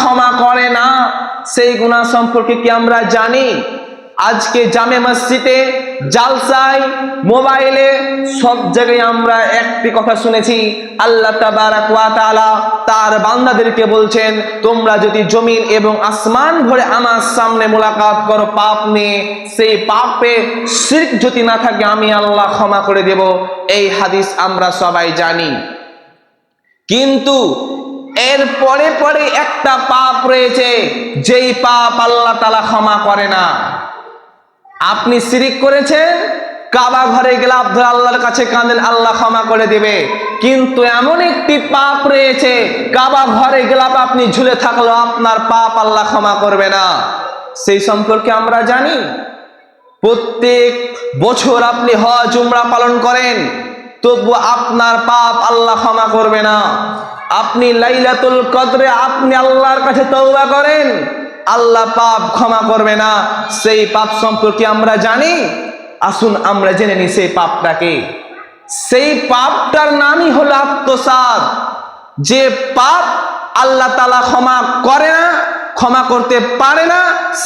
ক্ষমা করে না, সেই গুনাহ সম্পর্কে কি আমরা জানি? আজকে জামে মসজিদে, জালসায়, মোবাইলে সব জায়গায় আমরা একটি কথা শুনেছি, আল্লাহ তার বান্দাদেরকে বলছেন, তোমরা যদি জমিন এবং আসমান ভরে আমার সামনে মোলাকাত করো পাপ নিয়ে, সেই পাপে শিরক যদি না থাকে, আমি আল্লাহ ক্ষমা করে দেব। এই হাদিস আমরা সবাই জানি। কিন্তু এর পরে পরে একটা পাপ রয়েছে, যেই পাপ আল্লাহ তালা ক্ষমা করে না। আপনি সিরিক করেছেন, কাবা ঘরে গেলে আব্দুল আল্লাহর কাছে কাঁদেন, আল্লাহ ক্ষমা করে দেবে। কিন্তু এমন একটি পাপ রয়েছে, কাবা ঘরে গেলাপ আপনি ঝুলে থাকল আপনার পাপ আল্লাহ ক্ষমা করবে না। সেই সম্পর্কে আমরা জানি, প্রত্যেক বছর আপনি হজ, উমরা পালন করেন তবু আপনার পাপ আল্লাহ ক্ষমা করবে না। আপনি লাইলাতুল কদরে আপনি আল্লাহর কাছে তওবা করেন, আল্লাহ পাপ ক্ষমা করবে না। সেই পাপ সম্পর্কে আমরা জানি, আসুন আমরা জেনে নিই সেই পাপটাকে সেই পাপটার নামই হলো আত্মসাদ যে পাপ আল্লাহ তালা ক্ষমা করে না, ক্ষমা করতে পারে না,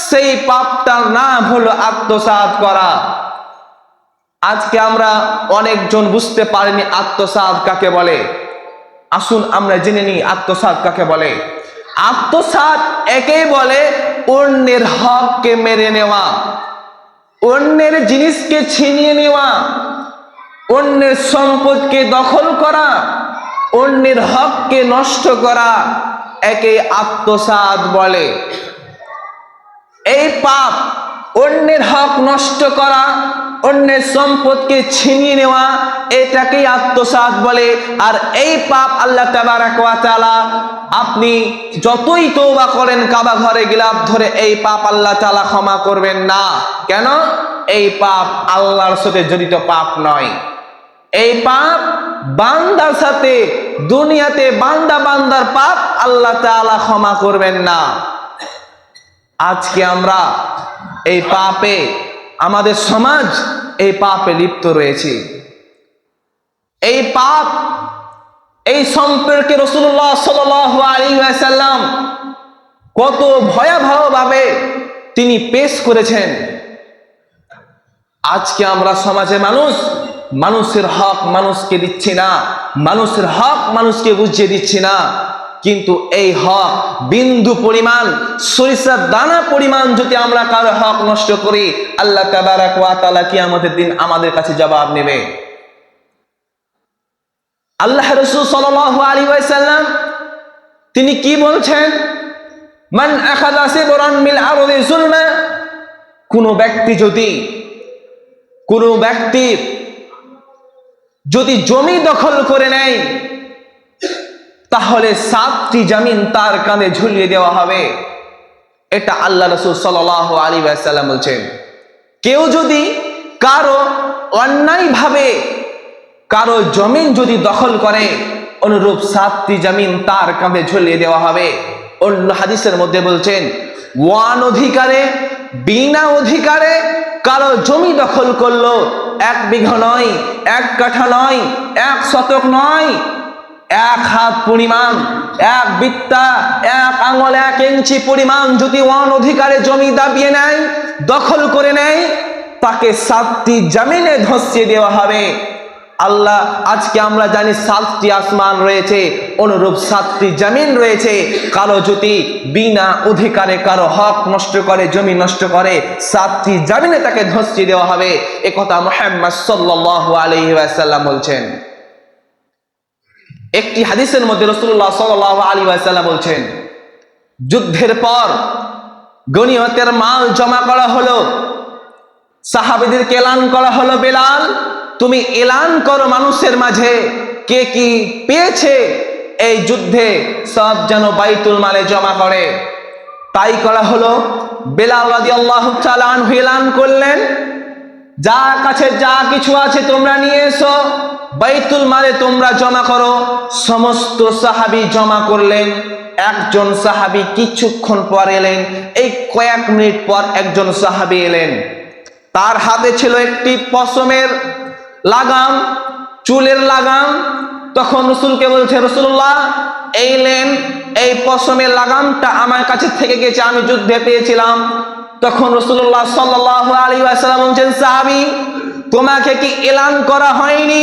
সেই পাপটার নাম হলো আত্মসাদ করা। আজকে আমরা অনেকজন বুঝতে পারিনি আত্মসাদ কাকে বলে। আসুন আমরা জেনে নিই আত্মসাদ কাকে বলে। আত্মসাদ একেই বলে অন্যের হককে মেরে নেওয়া। অন্যের জিনিসকে ছিনিয়ে নেওয়া। অন্যের সম্পদকে দখল করা। অন্যের হককে নষ্ট করা একে আত্মসাদ বলে। এই পাপ অন্যের হক নষ্ট করা, অন্যের সম্পদকে ছিনিয়ে নেওয়া, এটাকেই আত্মসাৎ বলে। আর এই পাপ আল্লাহ তালা আপনি যতই তৌবা করেন কাবা ঘরে গিলাপ ধরে, এই পাপ আল্লাহ তালা ক্ষমা করবেন না। কেন? এই পাপ আল্লাহর সাথে জড়িত পাপ নয়। এই পাপ বান্দার সাথে, দুনিয়াতে বান্দা বান্দার পাপ আল্লাহ তাআলা ক্ষমা করবেন না। আজকে আমরা এই পাপে, আমাদের সমাজ এই পাপে লিপ্ত রয়েছে। এই পাপ, এই সম্পর্কে রসুল্লাহ সাল্লাম কত ভয়াবহভাবে তিনি পেশ করেছেন। আজকে আমরা সমাজের মানুষ, মানুষের হক মানুষকে দিচ্ছি না, মানুষের হক মানুষকে বুঝিয়ে দিচ্ছি না। কিন্তু এই হক বিন্দু পরিমাণ সরিষার দানা পরিমাণ যদি আমরা কারও হক নষ্ট করি, আল্লাহ তাবারাক ওয়া দিন আমাদের কাছে জবাব নেবে। আল্লাহ রাসূল সাল্লাল্লাহু আলাইহি ওয়াসাল্লাম তিনি কি বলছেন? মান আখাযা সিবরান মিল আরদি কোন ব্যক্তি যদি, কোন ব্যক্তির যদি জমি দখল করে নেয় তাহলে সাতটি জামিন তার কাঁধে ঝুলিয়ে দেওয়া হবে। এটা আল্লাহ রসুল সাল আলী সাল্লাম বলছেন, কেউ যদি কারও অন্যায়ভাবে কারও জমিন যদি দখল করে, অনুরূপ সাতটি জামিন তার কাঁধে ঝুলিয়ে দেওয়া হবে। অন্য হাদিসের মধ্যে বলছেন, ওয়ান অধিকারে, বিনা অধিকারে কারও জমি দখল করল, এক বিঘা নয়, এক কাঠা নয়, এক শতক নয় এক হাত পরিমাণ, এক বিত্তা, এক আঙুল, এক ইঞ্চি পরিমাণ যদি ওয়ান অধিকারে জমি দাবিয়ে নেয়, দখল করে নেয়, তাকে সাতটি জামিনে ধসিয়ে দেওয়া হবে। আল্লাহ, আজকে আমরা জানি সাতটি আসমান রয়েছে, অনুরূপ সাতটি জামিন রয়েছে। কারও যদি বিনা অধিকারে কারও হক নষ্ট করে, জমি নষ্ট করে, সাতটি জামিনে তাকে ধসিয়ে দেওয়া হবে। একথা মোহাম্মদ সাল্লাল্লাহু আলাইহি ওয়াসাল্লাম বলছেন। একটি হাদিসের মধ্যে রসুল্লাহ সাল আলী সাল্লাম বলছেন, যুদ্ধের পর গনিয়তের মাল জমা করা হলো, সাহাবিদেরকে এলান করা হলো বেলাল, তুমি এলান করো মানুষের মাঝে, কে কি পেয়েছে এই যুদ্ধে সব যেন বাইতুল মালে জমা করে। তাই করা হলো, বেলাল আল্লাহ এলান করলেন যা কাছে যা কিছু আছে তোমরা নিয়ে এসো। বাইতুল মালে তোমরা জমা করো। সমস্ত সাহাবি জমা করলেন। একজন সাহাবি কিছুক্ষণ পর এলেন। এই কয়েক মিনিট পর একজন সাহাবি এলেন। তার হাতে ছিল একটি পশমের লাগাম, চুলের লাগাম। তখন রসুলকে বলছে রসুল্লাহ এই লেন এই পশমের লাগামটা আমার কাছে থেকে গেছে, আমি যুদ্ধে পেয়েছিলাম। তখন রসুল্লাহ সাল্লাহ আলী আসালাম বলছেন, সাহাবি, তোমাকে কি এলান করা হয়নি?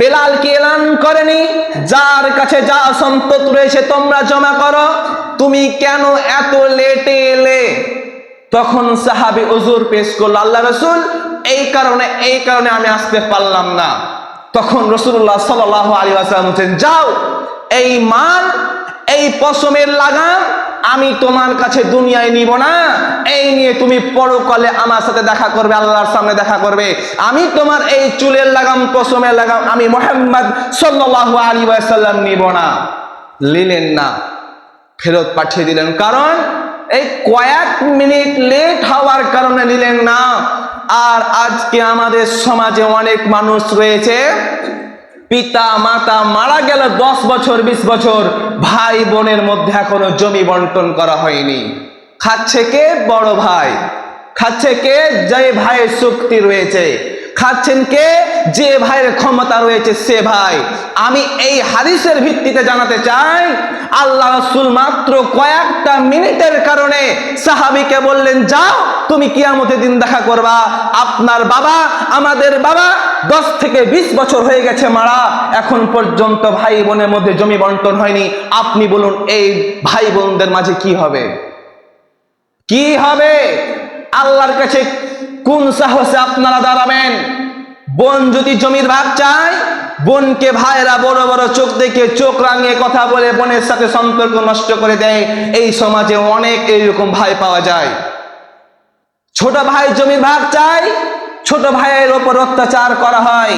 বেলাল কি এলান করেনি? যার কাছে যা সম্পদ রয়েছে তোমরা জমা করো। তুমি কেন এত লেটে এলে? তখন সাহাবি ওজুর পেশ করল, আল্লাহ রসুল, এই কারণে এই কারণে আমি আসতে পারলাম না। তখন রসুল্লাহ সাল আলী আসলাম বলছেন, যাও, এই মাল, এই পশমের লাগাম আমি তোমার কাছে দুনিয়ায় নিব না। এই নিয়ে তুমি পরকালে আমার সাথে দেখা করবে, আল্লাহর সামনে দেখা করবে। আমি তোমার এই চুলের লাগাম, পশমের লাগাম আমি মোহাম্মদ সাল্লাহ আলী সাল্লাম নিব না। নিলেন না। ফেরত পাঠিয়ে দিলেন। কারণ এই কয়েক মিনিট লেট হওয়ার কারণে নিলেন না। আর আজকে আমাদের সমাজে অনেক মানুষ রয়েছে পিতা, মাতা মারা গেল দশ বছর, বিশ বছর ভাই বোনের মধ্যে এখনও জমি বন্টন করা হয়নি। খাচ্ছে কে? বড় ভাই। খাচ্ছে কে? যে ভাইয়ের শক্তি রয়েছে। খাচ্ছেন কে? যে ভাইয়ের ক্ষমতা রয়েছে সে ভাই। আমি এই হাদিসের ভিত্তিতে জানাতে চাই, আল্লাহ রসুল মাত্র কয়েকটা মিনিটের কারণে সাহাবিকে বললেন, যাও, তুমি কিয়ামতের দিন দেখা করবা। আপনার বাবা, আমাদের বাবা, দশ থেকে বিশ বছর হয়ে গেছে মারা। এখন পর্যন্ত ভাই বোনের মধ্যে জমি বন্টন হয়নি। আপনি বলুন, এই ভাই বোনদের মাঝে কি হবে? কি হবে? আল্লাহর কাছে কোন সাহসে আপনারা দাঁড়াবেন? বোন যদি জমির ভাগ চায়, বোনকে ভাইরা বড় বড় চোখ দেখে চোখ রাঙিয়ে কথা বলে বোনের সাথে সম্পর্ক নষ্ট করে দেয়। এই সমাজে অনেক এইরকম ভাই পাওয়া যায়। ছোট ভাই জমির ভাগ চায়, ছোট ভাইয়ের ওপর অত্যাচার করা হয়।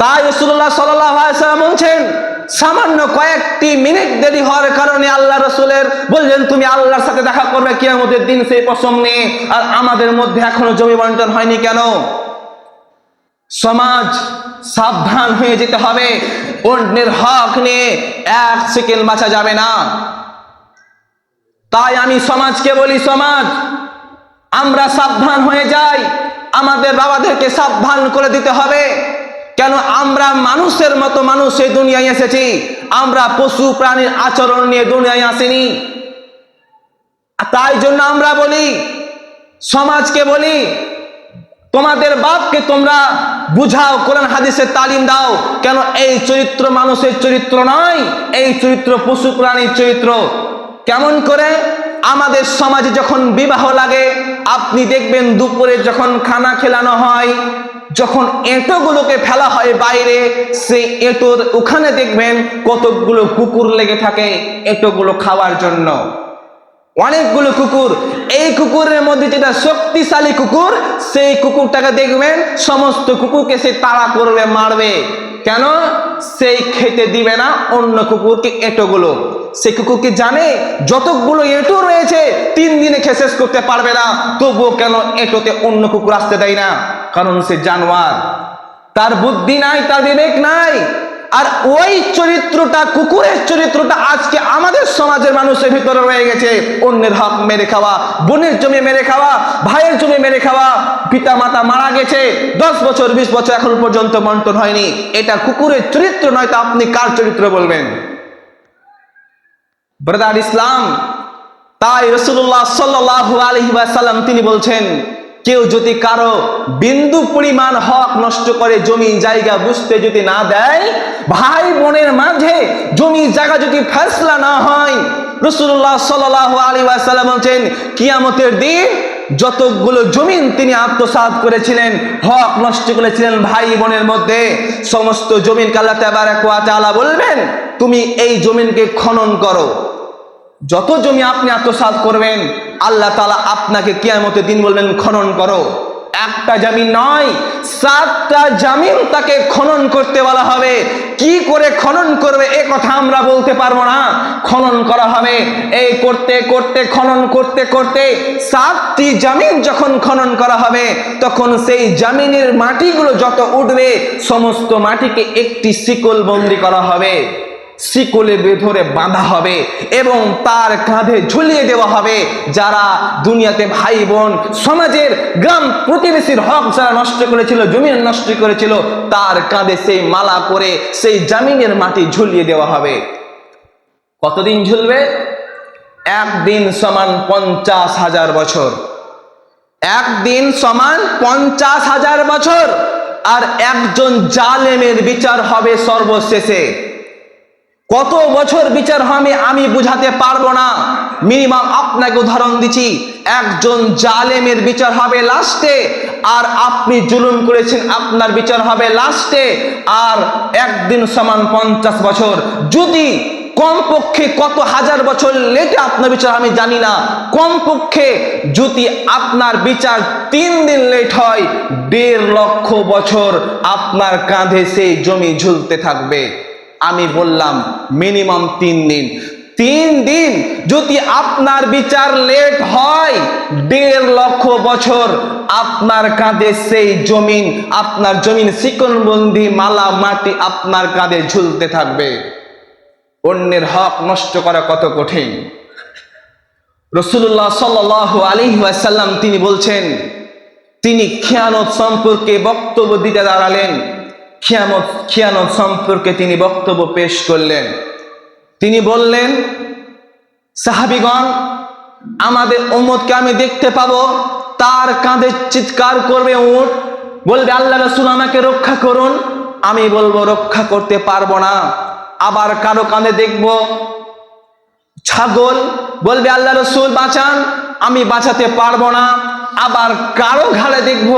তাই রসুল্লাহ সাল্লাম বলছেন সামান্য কয়েকটি মিনিট দেরি হওয়ার কারণে আল্লাহ রসুলের বললেন, তুমি আল্লাহর সাথে দেখা করবে কিয়ামতের দিন সেই পশম নিয়ে আর আমাদের মধ্যে এখনও জমি বন্টন হয়নি কেন? সমাজ সাবধান হয়ে যেতে হবে। অন্যের হক নিয়ে এক সেকেন্ড বাঁচা যাবে না। তাই আমি সমাজকে বলি, সমাজ, আমরা সাবধান হয়ে যাই। আমাদের বাবাদেরকে সাবধান করে দিতে হবে। কেন আমরা মানুষের মতো মানুষ এই দুনিয়ায় এসেছি? আমরা পশু প্রাণীর আচরণ নিয়ে দুনিয়ায় আসেনি। তাই জন্য আমরা বলি, সমাজকে বলি, তোমাদের বাপকে তোমরা বুঝাও, কোরআন হাদিসের তালিম দাও, কেন এই চরিত্র মানুষের চরিত্র নয়, এই চরিত্র পশু প্রাণীর চরিত্র। কেমন করে? আমাদের সমাজে যখন বিবাহ লাগে, আপনি দেখবেন দুপুরে যখন খানা খেলানো হয় যখন এঁটোগুলোকে ফেলা হয় বাইরে, সেই এঁটোর ওখানে দেখবেন কতকগুলো কুকুর লেগে থাকে এঁটোগুলো খাওয়ার জন্য। অনেকগুলো কুকুর। এই কুকুরের মধ্যে যেটা শক্তিশালী কুকুর, সেই কুকুরটাকে দেখবেন সমস্ত কুকুরকে সে তাড়া করবে, মারবে। কেন? সেই খেতে দিবে না অন্য কুকুরকে এঁটোগুলো। সেই কুকুরকে জানে যতগুলো এঁটো রয়েছে, তিন দিনে খেয়ে শেষ করতে পারবে না। তবুও কেন এঁটোতে অন্য কুকুর আসতে দেয় না? কারণ সে জানোয়ার। তার বুদ্ধি নাই, তার বিবেক নাই। আর ওই চরিত্রটা, কুকুরের চরিত্রটা আজকে আমাদের সমাজের মানুষের ভিতরে রয়ে গেছে। অন্যের হক মেরে খাওয়া, বোনের জমি মেরে খাওয়া, ভাইয়ের জমি মেরে খাওয়া পিতা মাতা মারা গেছে। দশ বছর, বিশ বছর এখন পর্যন্ত মন্টন হয়নি। এটা কুকুরের চরিত্র নয় তা আপনি কার চরিত্র বলবেন? ব্রাদার ইসলাম, তাই রসুল্লাহ সাল্লাহ আলহিবাসাল্লাম তিনি বলছেন কেউ যদি কারও বিন্দু পরিমাণ হক নষ্ট করে জমি জায়গা বুঝতে যদি না দেয়, ভাই বোনের মাঝে জমি জায়গা যদি ফেসলা না হয় রসুল্লাহ সাল্লাহ আলী ওয়াসাল্লাম বলছেন, কিয়ামতের দিন যতগুলো জমিন তিনি আত্মসাৎ করেছিলেন, হক নষ্ট করেছিলেন ভাই বোনের মধ্যে, সমস্ত জমিন কাল্লা তেবার বলবেন, তুমি এই জমিনকে খনন করো। যত জমি আপনি আত্মসাৎ করবেন, আল্লাহ তালা আপনাকে কিয়ামতের দিন বলবেন, খনন করো। একটা জামিন নয়, সাতটা জামিন তাকে খনন করতে বলা হবে। কি করে খনন করবে, এ কথা আমরা বলতে পারব না। খনন করা হবে, এই করতে করতে, খনন, করতে করতে সাতটি জামিন যখন খনন করা হবে, তখন সেই জামিনের মাটিগুলো যত উঠবে, সমস্ত মাটিকে একটি শিকল বন্দি করা হবে। শিকলে বেধরে বাঁধা হবে এবং তার কাঁধে ঝুলিয়ে দেওয়া হবে। যারা দুনিয়াতে ভাই বোন, সমাজের গ্রাম প্রতিবেশীর হক যারা নষ্ট করেছিল জমি নষ্ট করেছিল, তার কাঁধে সেই মালা করে সেই জামিনের মাটি ঝুলিয়ে দেওয়া হবে। কতদিন ঝুলবে? একদিন সমান পঞ্চাশ হাজার বছর। একদিন সমান পঞ্চাশ হাজার বছর। আর একজন জালেমের বিচার হবে সর্বশেষে। কত বছর বিচার হবে আমি বুঝাতে পারব না। মিনিমাম আপনাকে উদাহরণ দিচ্ছি, একজন জালেমের বিচার হবে লাস্টে আর আপনি জুলুম করেছেন, আপনার বিচার হবে লাস্টে আর একদিন সমান পঞ্চাশ বছর। যদি কমপক্ষে কত হাজার বছর লেটে আপনার বিচার আমি জানি না। কমপক্ষে যদি আপনার বিচার তিন দিন লেট হয়, দেড় লক্ষ বছর আপনার কাঁধে সেই জমি ঝুলতে থাকবে। আমি বললাম মিনিমাম তিন দিন। তিন দিন যদি আপনার বিচার লেট হয়, দেড় লক্ষ বছর আপনার কাঁধে সেই জমিন, আপনার জমিন চিকনবন্দি মালা, মাটি আপনার কাঁধে ঝুলতে থাকবে। অন্যের হক নষ্ট করা কত কঠিন। রসুল্লাহ সাল আলী ওয়াসাল্লাম তিনি বলছেন, তিনি খেয়ানত সম্পর্কে বক্তব্য দিতে দাঁড়ালেন। খেয়ামত খেয়ানত সম্পর্কে তিনি বক্তব্য পেশ করলেন। তিনি বললেন, সাহাবিগণ, আমাদের উম্মতকে আমি দেখতে পাবো, তার কাঁধে চিৎকার করবে উঠ বলবে, আল্লাহ রসুল আমাকে রক্ষা করুন, আমি বলব, রক্ষা করতে পারব না। আবার কারও কাঁধে দেখব ছাগল, বলবে, আল্লাহ রসুল বাঁচান, আমি বাঁচাতে পারব না। আবার কারও ঘাড়ে দেখব,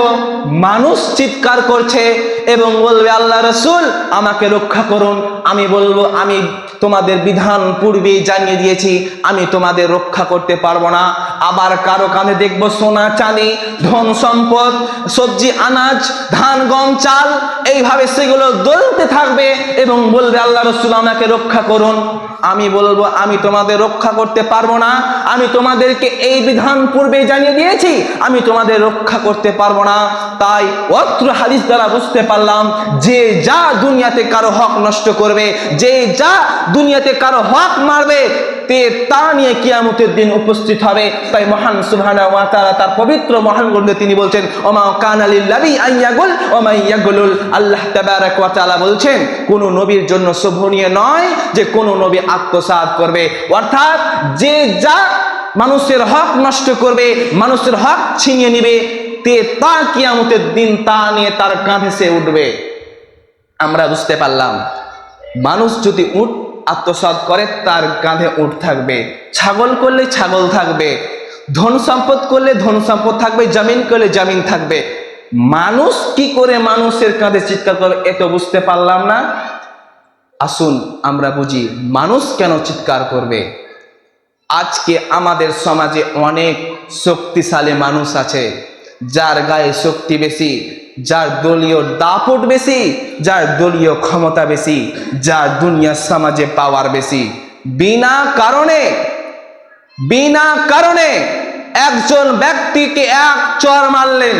মানুষ চিৎকার করছে এবং বলবে, আল্লাহ রসুল, আমাকে রক্ষা করুন। আমি বলব, আমি তোমাদের বিধান পূর্বেই জানিয়ে দিয়েছি, আমি তোমাদের রক্ষা করতে পারব না। আবার কারও কানে দেখব, সোনা, চাঁদি, ধন, সম্পদ, সবজি, আনাজ, ধান, গম, চাল, এইভাবে সেগুলো দলতে থাকবে এবং বলবে, আল্লাহ রসুল, আমাকে রক্ষা করুন। আমি বলব, আমি তোমাদের রক্ষা করতে পারব না। আমি তোমাদেরকে এই বিধান পূর্বে জানিয়ে দিয়েছি আমি তোমাদের রক্ষা করতে পারব না। তাই অত্র হাদিস দ্বারা বুঝতে পারলাম, যে যা দুনিয়াতে কারও হক নষ্ট করবে, যে যা দুনিয়াতে কারও হক মারবে, তে তা নিয়ে কিয়ামতের দিন উপস্থিত হবে। তাই মহান সুবহানা ওয়া তার পবিত্র মহান গ্রন্থে তিনি বলছেন, ওমা কানা লিল্লাযী আইয়াগুল ওমা ইয়াগুলুল আল্লাহ তাবারাক ওয়া তাআলা বলছেন, কোন নবীর জন্য শোভনীয় নয় যে কোন নবী আত্মসাৎ করবে। অর্থাৎ যে যা মানুষের হক নষ্ট করবে, মানুষের হক ছিনিয়ে নিবে, তে তা কিয়ামতের দিন তা নিয়ে তার কাঁধে সে উঠবে। আমরা বুঝতে পারলাম, মানুষ যদি উঠ আত্মসাৎ করে, তার কাঁধে উঠ থাকবে। ছাগল করলে ছাগল থাকবে, ধন সম্পদ করলে ধন সম্পদ থাকবে, জামিন করলে জামিন থাকবে। মানুষ কি করে মানুষের কাঁধে চিৎকার করবে, এত বুঝতে পারলাম না। আসুন, আমরা বুঝি, মানুষ কেন চিৎকার করবে? আজকে আমাদের সমাজে অনেক শক্তিশালী মানুষ আছে, যার গায়ে শক্তি বেশি, যার দলীয় দাপট বেশি, যার দলীয় ক্ষমতা বেশি, যার দুনিয়ার সমাজে পাওয়ার বেশি। বিনা কারণে বিনা কারণে একজন ব্যক্তিকে এক চর মারলেন।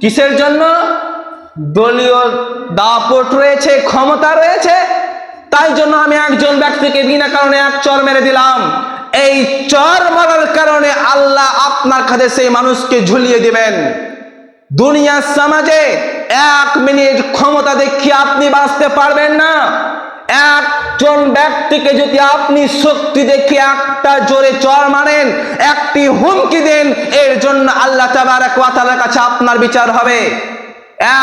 কিসের জন্য? দলীয় দাপট রয়েছে, ক্ষমতা রয়েছে, তাই জন্য আমি একজন ব্যক্তিকে বিনা কারণে এক চর মেরে দিলাম। এই চর মারার কারণে আল্লাহ আপনার কাছে সেই মানুষকে ঝুলিয়ে দিবেন। দুনিয়ার সমাজে এক মিনিট ক্ষমতা দেখিয়ে আপনি বাঁচতে পারবেন না। একজন ব্যক্তিকে যদি আপনি শক্তি দেখে একটা জোরে চর মারেন, একটি হুমকি দেন, এর জন্য আল্লাহ তাআলার কাছে আপনার বিচার হবে।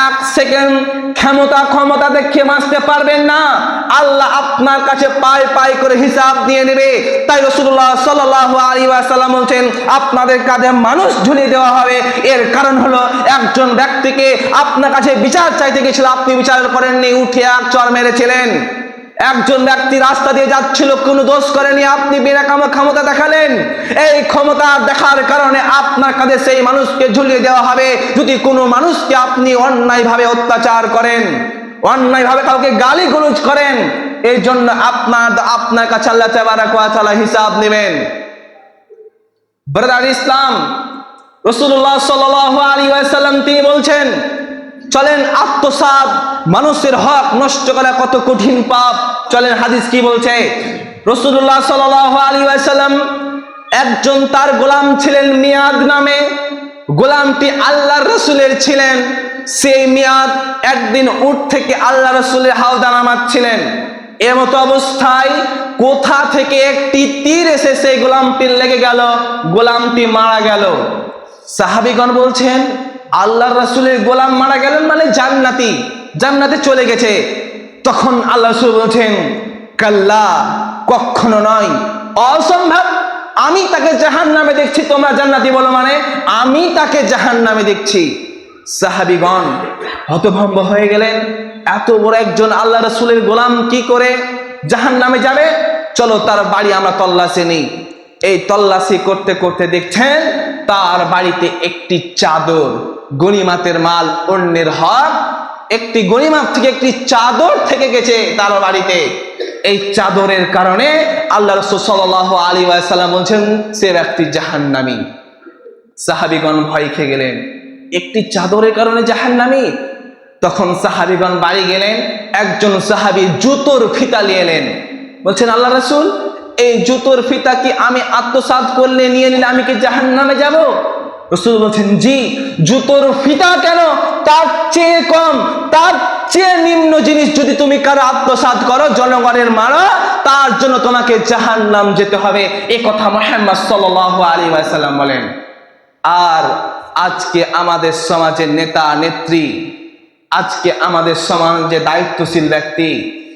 এক সেকেন্ড ক্ষমতা ক্ষমতা দেখে মাসতে পারবেন না। আল্লাহ আপনার কাছে পাই পাই করে হিসাব দিয়ে নেবে। তাই রসুল্লাহ সাল্লাহ আলী আসাল্লাম বলছেন, আপনাদের কাজে মানুষ ঝুলিয়ে দেওয়া হবে। এর কারণ হলো একজন ব্যক্তিকে আপনার কাছে বিচার চাইতে গেছিল, আপনি বিচার করেননি উঠে এক চর মেরেছিলেন। একজন ব্যক্তি রাস্তা দিয়ে যাচ্ছিল, কোনো দোষ করেনি, আপনি বিনাকাম ক্ষমতা দেখালেন। এই ক্ষমতা দেখার কারণে আপনার কাছে সেই মানুষকে ঝুলিয়ে দেওয়া হবে। যদি কোনো মানুষকে আপনি অন্যায়ভাবে অত্যাচার করেন, অন্যায়ভাবে কাউকে গালি গলুজ করেন, এই জন্য আপনার আপনার কাছে আল্লাহ তাআলা হিসাব নেবেন। ব্রাদার ইসলাম রসুল্লাহ ওয়াসাল্লাম তিনি বলছেন চলেন আত্মসাদ মানুষের হক নষ্ট করা কত কঠিন পাপ। চলেন হাদিস কি বলছে? রসুল্লাহ সাল আলী সাল্লাম একজন তার গোলাম ছিলেন মিয়াদ নামে। গোলামটি আল্লাহ রসুলের ছিলেন। সেই মিয়াদ একদিন উঠ থেকে আল্লাহ রসুলের হাওদা নামাচ্ছিলেন। এমতো অবস্থায় কোথা থেকে একটি তীর এসে সেই গোলামটির লেগে গেল? গোলামটি মারা গেল। সাহাবিগণ বলছেন আল্লাহ রাসুলের গোলাম মারা গেলেন মানে জান্নাতি, জান্নাতে চলে গেছে। তখন আল্লাহ রসুল বলছেন, কাল্লা, কখনো নয়। অসম্ভব, আমি তাকে জাহান নামে দেখছি, তোমরা জান্নাতি বলো মানে আমি তাকে জাহান নামে দেখছি। সাহাবিগণ হতভম্ব হয়ে গেলেন। এত বড় একজন আল্লাহ রসুলের গোলাম কি করে জাহান নামে যাবে? চলো, তার বাড়ি আমরা তল্লাশি নেই। এই তল্লাশি করতে করতে দেখছেন, তার বাড়িতে একটি চাদর গণিমাতের মাল অন্যের হক। একটি গণিমাত থেকে একটি চাদর থেকে গেছে তার বাড়িতে। এই চাদরের কারণে আল্লাহ রসুল আলী সাল্লাম বলছেন, সে ব্যক্তি জাহান্নামী। সাহাবিগণ ভয় খেয়ে গেলেন। একটি চাদরের কারণে জাহান্নামী। তখন সাহাবিগণ বাড়ি গেলেন, একজন সাহাবি জুতোর ফিতা নিয়ে এলেন। বলছেন, আল্লাহ রসুল, এই জুতোর ফিতা কি আমি আত্মসাৎ করলে নিয়ে নিলে আমি কি জাহান নামে যাব? রসুল বলছেন, জি, জুতোর ফিতা কেন? তার চেয়ে কম, তার চেয়ে নিম্ন জিনিস যদি তুমি কারও আত্মসাৎ করো, জনগণের মারা, তার জন্য তোমাকে জাহান নাম যেতে হবে। এ কথা মোহাম্মদ সাল আলী সাল্লাম বলেন। আর আজকে আমাদের সমাজের নেতা, নেত্রী, আজকে আমাদের সমাজে দায়িত্বশীল ব্যক্তি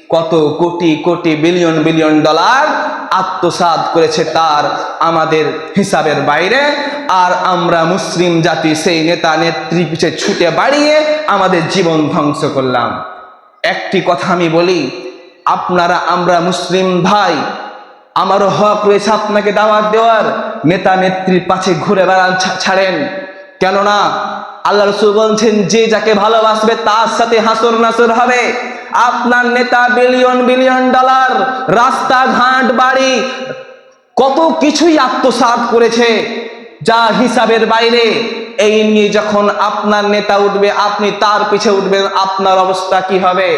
কত crore crore, billion billion dollar আত্মসাৎ করেছে তার আমাদের হিসাবের বাইরে। আর আমরা মুসলিম জাতি, সেই নেতা নেত্রী পিছে ছুটে বাড়িয়ে আমাদের জীবন ধ্বংস করলাম। একটি কথা আমি বলি, আপনারা আমরা মুসলিম ভাই, আমারও হক রয়েছে আপনাকে দাওয়াত দেওয়ার। নেতা নেত্রীর পাশে ঘুরে বেড়ান ছাড়েন। কেননা, আল্লাহ রসুল বলছেন, যে যাকে ভালোবাসবে, তার সাথে হাসর নাসর হবে। আপনার নেতা বিলিয়ন বিলিয়ন ডলার, রাস্তাঘাট, বাড়ি, কত কিছুই আত্মসাৎ করেছে। যা হিসাবের বাইরে, এই নিয়ে যখন আপনার নেতা উঠবে, আপনি তার পিছে উঠবেন, আপনার অবস্থা কি হবে?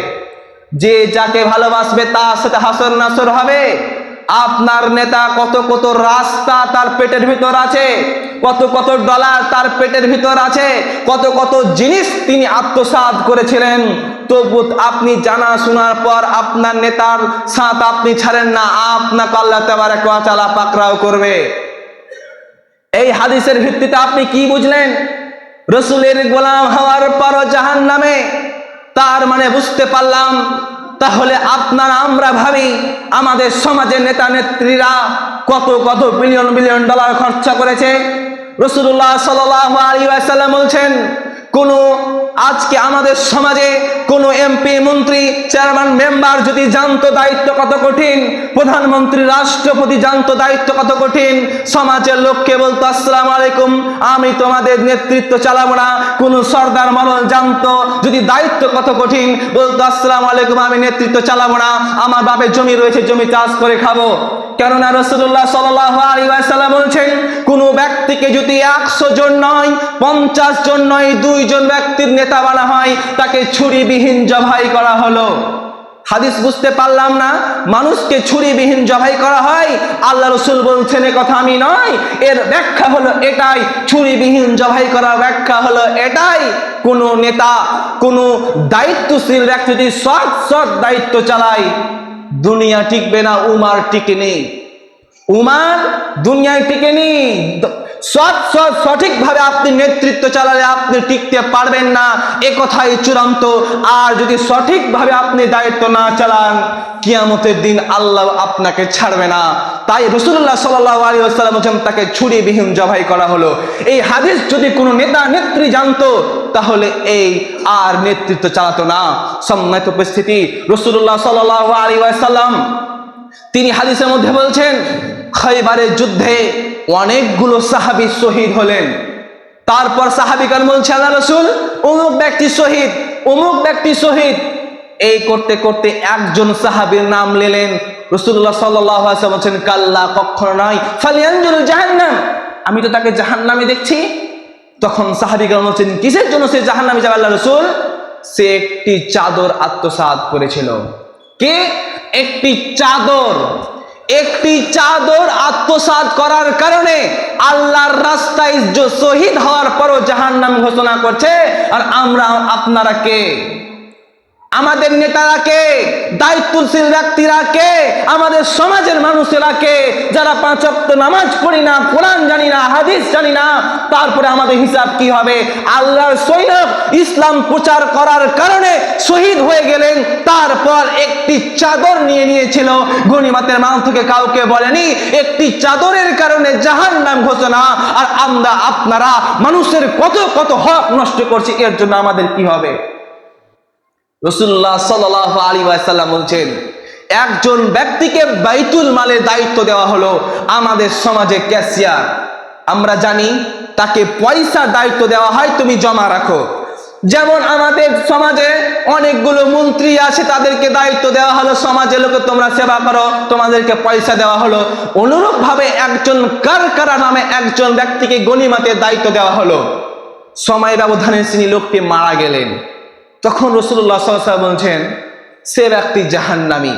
যে যাকে ভালোবাসবে, তার সাথে হাসর নাসর হবে। আপনার নেতা কত কত রাস্তা তার পেটের ভিতর আছে, কত কত ডলার তার পেটের ভিতর আছে, কত কত জিনিস তিনি আত্মসাৎ করেছিলেন। তবু আপনি জানা শোনার পর আপনার নেতার সাথ আপনি ছাড়েন না। আপনাকে আল্লাহ তাআলা পাকড়াও করবে। এই হাদিসের ভিত্তিতে আপনি কি বুঝলেন? রসুলের গোলাম হওয়ার পরও জাহান নামে তার মানে বুঝতে পারলাম, তাহলে আপনারা আমরা ভাবি আমাদের সমাজের নেতা নেত্রীরা কত কত বিলিয়ন বিলিয়ন ডলার খরচা করেছে। রসুল্লাহ সাল আলী সাল্লাম বলছেন কোন আজকে আমাদের সমাজে কোন এমপি মন্ত্রী চেয়ারম্যান মেম্বার যদি জানতো দায়িত্ব কত কঠিন, প্রধানমন্ত্রী, রাষ্ট্রপতি জানতো দায়িত্ব কত কঠিন, সমাজের লোককে বলতো, আসসালাম আলাইকুম, আমি তোমাদের নেতৃত্ব চালাবো না। কোন সর্দার মরল জানতো যদি দায়িত্ব কত কঠিন, বলতো, আসসালাম আলাইকুম, আমি নেতৃত্ব চালাবো না, আমার বাপের জমি রয়েছে, জমি চাষ করে খাব। কেননা রসুল্লাহ সাল্লাম বলছেন, কোন ব্যক্তিকে যদি একশো জন নয়, পঞ্চাশ জন নয় দুইজন ব্যক্তির নেতা বানা হয়, তাকে ছুরিবিহীন জবাই করা হলো। হাদিস বুঝতে পারলাম না, মানুষকে ছুরিবিহীন জবাই করা হয়, আল্লাহ রসুল বলছেন, এ কথা আমি নয়, এর ব্যাখ্যা হলো এটাই, ছুরিবিহীন জবাই করার ব্যাখ্যা হলো এটাই। কোনো নেতা, কোনো দায়িত্বশীল ব্যক্তি যদি সৎ সৎ দায়িত্ব চালায় দুনিয়া টিকবে না উমার টিকেনি। উমার দুনিয়ায় টিকে নেই সৎ সৎ সঠিকভাবে আপনি নেতৃত্ব চালালে আপনি টিকতে পারবেন না। এ কথাই চূড়ান্ত। আর যদি সঠিকভাবে আপনি দায়িত্ব না চালান, কিয়ামতের দিন আল্লাহ আপনাকে ছাড়বে না। তাই রসুল্লাহ সাল্লাহ আলী আসসালাম তাকে ছুরিবিহীন জবাই করা হলো। এই হাদিস যদি কোনো নেতা, নেত্রী জানতো, তাহলে এই আর নেতৃত্ব চালাতো না। সম্মানিত উপস্থিতি রসুল্লাহ সাল্লাহ আলী আসাল্লাম তিনি হাদিসের মধ্যে বলছেন, খৈবারের যুদ্ধে অনেকগুলো সাহাবি শহীদ হলেন। তারপর সাহাবিকার বলছে, আল্লাহ রসুল, অমুক ব্যক্তি শহীদ, অমুক ব্যক্তি শহীদ। এই করতে করতে একজন সাহাবীর নাম নিলেন। রসুল্লাহ সাল্লাম বলছেন, কাল্লা কখনো নয় ফালিয়াঞ্জুল জাহান্নাম। আমি তো তাকে জাহান্নামে দেখছি। তখন সাহাবিকার বলছেন, কিসের জন্য সে জাহান্নামে যাবে আল্লাহ রসুল? সে একটি চাদর আত্মসাৎ করেছিল। কে? একটি চাদর একটি চাদর আত্মসাত করার কারণে আল্লাহর রাস্তায় শহীদ হওয়ার পরও জাহান্নাম ঘোষণা করছে, আর আমরা, আপনারা কে? আমাদের নেতারা কে? দায়িত্বশীল ব্যক্তিরা কে? আমাদের সমাজের মানুষেরা কে? যারা পাঁচ ওয়াক্ত নামাজ পড়ি না, কোরআন জানি না, হাদিস জানি না, তারপরে আমাদের হিসাব কি হবে? আল্লাহর সৈনব ইসলাম প্রচার করার কারণে শহীদ হয়ে গেলেন, তারপর একটি চাদর নিয়ে নিয়েছিল। গণিমাতের মাল থেকে কাউকে বলেনি, একটি চাদরের কারণে জাহান নাম ঘোষণা, আর আমরা আপনারা মানুষের কত কত হক নষ্ট করছি, এর জন্য আমাদের কি হবে? রসুল্লাহ সাল্লাহ আলী ওয়াসাল্লাম বলছেন, একজন ব্যক্তিকে বাইতুল মালের দায়িত্ব দেওয়া হলো আমাদের সমাজে ক্যাশিয়ার। আমরা জানি তাকে পয়সার দায়িত্ব দেওয়া হয়, তুমি জমা রাখো। যেমন আমাদের সমাজে অনেকগুলো মন্ত্রী আছে, তাদেরকে দায়িত্ব দেওয়া হলো, সমাজের লোকে তোমরা সেবা করো, তোমাদেরকে পয়সা দেওয়া হলো। অনুরূপ ভাবে একজন কারকারা নামে একজন ব্যক্তিকে গণিমাতের দায়িত্ব দেওয়া হলো? সময় ব্যবধানে তিনি লোকটি মারা গেলেন। তখন রসুল্লাহ সাল্লাম বলছেন, সে ব্যক্তি জাহান্নামি।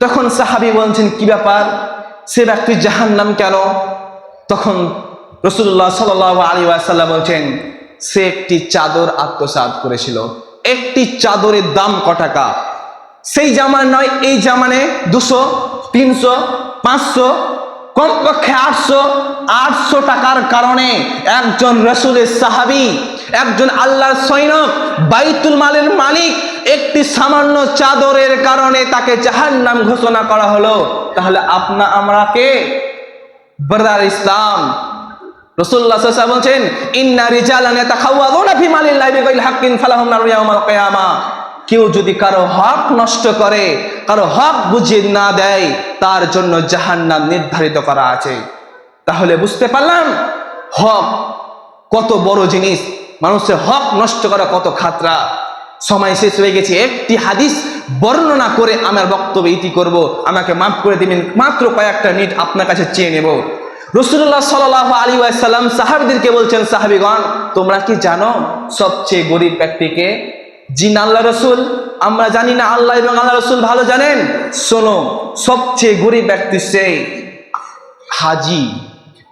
তখন সাহাবি বলছেন, কি ব্যাপার? সে ব্যক্তি জাহান্নাম কেন? তখন রসুল্লাহ সাল আলী ওয়াসাল্লাম বলছেন, সে একটি চাদর আত্মসাৎ করেছিল। একটি চাদরের দাম ক টাকা? সেই জামান নয়, এই জামানে দুশো, তিনশো, পাঁচশো, কমপক্ষে আটশো আটশো টাকার কারণে একজন রসুলের সাহাবি একজন আল্লাহর সৈনিক বাইতুল মালের মালিক, একটি সামান্য চাদরের কারণে তাকে জাহান নাম ঘোষণা করা হলো। তাহলে আপনা আমরা কে? ব্রাদার ইসলাম। রসুল্লাহ বলছেন, ইন্না কেউ যদি কারও হক নষ্ট করে, কারও হক বুঝিয়ে না দেয়, তার জন্য নির্ধারিত করা আছে। তাহলে বুঝতে পারলাম? হক কত বড় জিনিস। মানুষের হক নষ্ট করা কত খাতরা। সময় শেষ হয়ে গেছে। একটি হাদিস বর্ণনা করে আমার বক্তব্য ইতি করব। আমাকে মাফ করে দিবেন। মাত্র কয়েকটা মিনিট আপনার কাছে চেয়ে নেব। রসুল্লাহ সাল আলী ওয়াসাল্লাম সাহাবিদেরকে বলছেন, সাহাবিগণ, তোমরা কি জানো সবচেয়ে গরিব ব্যক্তিকে? জিন আল্লাহ রসুল, আমরা জানি না আল্লাহ এবং আল্লাহ রসুল ভালো জানেন? শোনো, সবচেয়ে গরিব ব্যক্তি সেই হাজি,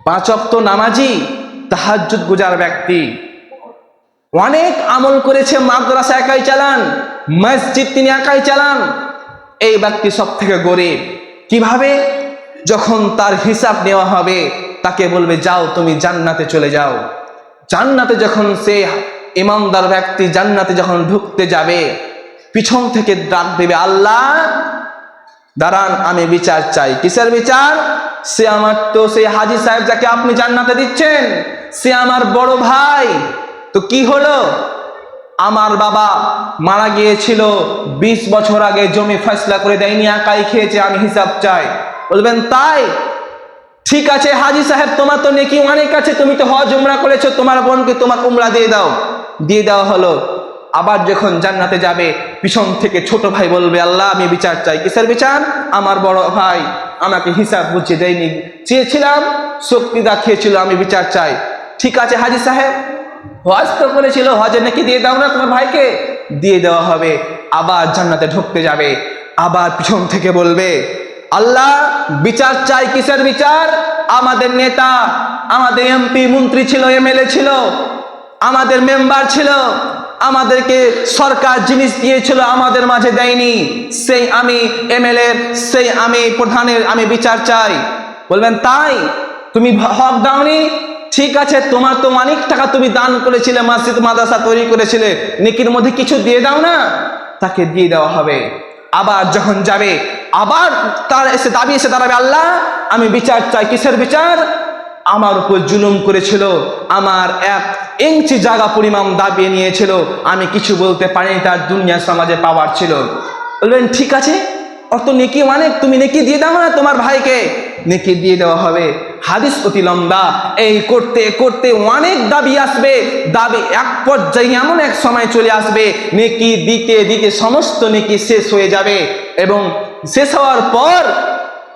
পাঁচ অক্ত নামাজি, তাহাজ্জুদ গুজার ব্যক্তি। অনেক আমল করেছে মাদ্রাসা একাই চালান, মসজিদ তিনি একাই চালান। এই ব্যক্তি সব থেকে গরিব। কীভাবে? যখন তার হিসাব নেওয়া হবে, তাকে বলবে, যাও, তুমি জান্নাতে চলে যাও। জান্নাতে যখন সে ইমানদার ব্যক্তি জান্নাতে যখন ঢুকতে যাবে, পিছন থেকে ডাক দেবে, আল্লাহ, দাঁড়ান, আমি বিচার চাই। কিসের বিচার? সে আমার তো সেই হাজি সাহেব যাকে আপনি জান্নাতে দিচ্ছেন, সে আমার বড় ভাই। তো কি হলো? আমার বাবা মারা গিয়েছিল বিশ বছর আগে, জমি ফয়সলা করে দেয়নি, একাই খেয়েছে, আমি হিসাব চাই। বলবেন, তাই? ঠিক আছে, হাজি সাহেব, তোমার তো নেকি অনেক আছে, তুমি তো হজ উমরা করেছ, তোমার বোনকে তোমার উমরা দিয়ে দাও। দিয়ে দেওয়া হলো। আবার যখন জান্নাতে যাবে, পিছন থেকে ছোট ভাই বলবে, আল্লাহ, আমি বিচার চাই। কিসের বিচার? আমার বড় ভাই আমাকে হিসাব বুঝিয়ে দেয়নি। চেয়েছিলাম, শক্তি দেখিয়েছিল, আমি বিচার চাই। ঠিক আছে, হাজি সাহেব? হজ তো করেছিল হজে নাকি দিয়ে দাও না তোমার ভাইকে? দিয়ে দেওয়া হবে। আবার জান্নাতে ঢুকতে যাবে। আবার পিছন থেকে বলবে, আল্লাহ, বিচার চাই কিসের বিচার? আমাদের নেতা, আমাদের এমপি মন্ত্রী ছিল এমএলএ ছিল, আমাদের মেম্বার ছিল, আমাদেরকে সরকার জিনিস দিয়েছিল, আমাদের মাঝে দেয়নি। সেই আমি এমএলএ সেই আমি প্রধানের আমি বিচার চাই। বলবেন, তাই? তুমি হক দাওনি? ঠিক আছে, তোমার তো অনেক টাকা তুমি দান করেছিলে, মসজিদ, মাদ্রাসা তৈরি করেছিলে, নেকির মধ্যে কিছু দিয়ে দাও না? তাকে দিয়ে দেওয়া হবে। আবার যখন যাবে, আবার তার এসে দাবি এসে দাঁড়াবে, আল্লাহ, আমি বিচার চাই, কিসের বিচার? আমার উপর জুলুম করেছিল, আমার এক ইঞ্চি জায়গা পরিমাণ দাবিয়ে নিয়েছিল, আমি কিছু বলতে পারিনি, তার দুনিয়া সমাজে পাওয়ার ছিল। বলবেন ঠিক আছে, অত নেকি অনেক তুমি নেকি দিয়ে দাও না তোমার ভাইকে? নেকি দিয়ে দেওয়া হবে। হাদিস অতি লম্বা। এই করতে করতে অনেক দাবি আসবে। দাবি এক পর্যায়ে এমন এক সময় চলে আসবে, নেকি দিতে দিতে সমস্ত নেকি শেষ হয়ে যাবে এবং শেষ হওয়ার পর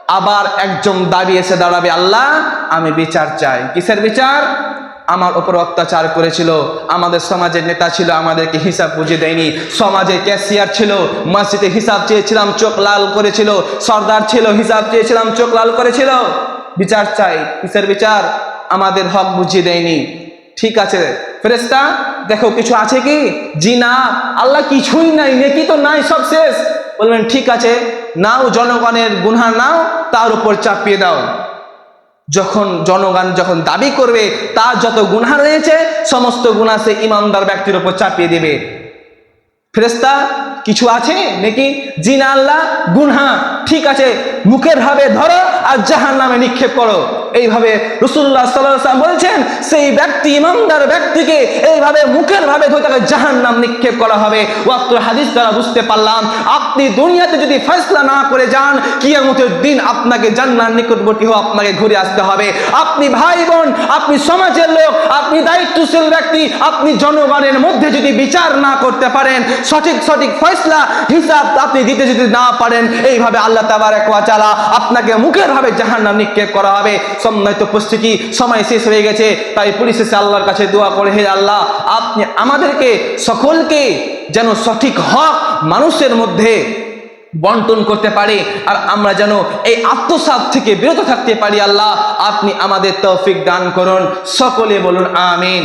আবার একজন দাবি এসে দাঁড়াবে, আল্লাহ, আমি বিচার চাই। কিসের বিচার? আমার উপর অত্যাচার করেছিল। আমাদের সমাজের নেতা ছিল, আমাদেরকে হিসাব বুঝে দেয়নি। সমাজে ক্যাশিয়ার ছিল, মসজিদে হিসাব চেয়েছিলাম, চোখ লাল করেছিল। সর্দার ছিল, হিসাব চেয়েছিলাম, চোখ লাল করেছিল। বিচার চাই, কিসের বিচার? আমাদের হক বুঝিয়ে দেয়নি। ঠিক আছে ফেরেস্তা দেখো কিছু আছে কি? জি না, আল্লাহ কিছুই নাই, নেকি তো নাই, সব শেষ। বলবেন ঠিক আছে, নাও জনগণের গুনহা নাও, তার উপর চাপিয়ে দাও। যখন জনগণ যখন দাবি করবে, তার যত গুনাহ রয়েছে, সমস্ত গুনাহ সে ইমানদার ব্যক্তির উপর চাপিয়ে দেবে। ফেরেস্তা কিছু আছে নাকি? জিনা আল্লাহ, গুনহা। ঠিক আছে, মুখের ভাবে ধরো আর জাহান নামে নিক্ষেপ করো। এইভাবে রসুল্লাহ সাল্লাম বলছেন, সেই ব্যক্তি, ইমানদার ব্যক্তিকে এইভাবে মুখের ভাবে ধরে তাকে জাহান নাম নিক্ষেপ করা হবে। ওয়াক্ত হাদিস দ্বারা বুঝতে পারলাম, আপনি দুনিয়াতে যদি ফয়সলা না করে যান, কিয়ামতের দিন আপনাকে জান্নার নিকটবর্তী হয়ে আপনাকে ঘুরে আসতে হবে। আপনি ভাই বোন আপনি সমাজের লোক, আপনি দায়িত্বশীল ব্যক্তি, আপনি জনগণের মধ্যে যদি বিচার না করতে পারেন, সঠিক সঠিক ফয়সলা হিসাব আপনি দিতে যদি না পারেন, এইভাবে আল্লাহ ওয়া তাআলা আপনাকে মুখের ভাবে জাহান্নাম নিক্ষেপ করা হবে? সম্মানিত উপস্থিতি সময় শেষ হয়ে গেছে। তাই পুলিশ এসে আল্লাহর কাছে দোয়া করে, হে আল্লাহ, আপনি আমাদেরকে সকলকে যেন সঠিক হক মানুষের মধ্যে বন্টন করতে পারে, আর আমরা যেন এই আত্মসাত থেকে বিরত থাকতে পারি, আল্লাহ, আপনি আমাদের তৌফিক দান করুন। সকলে বলুন, আমিন।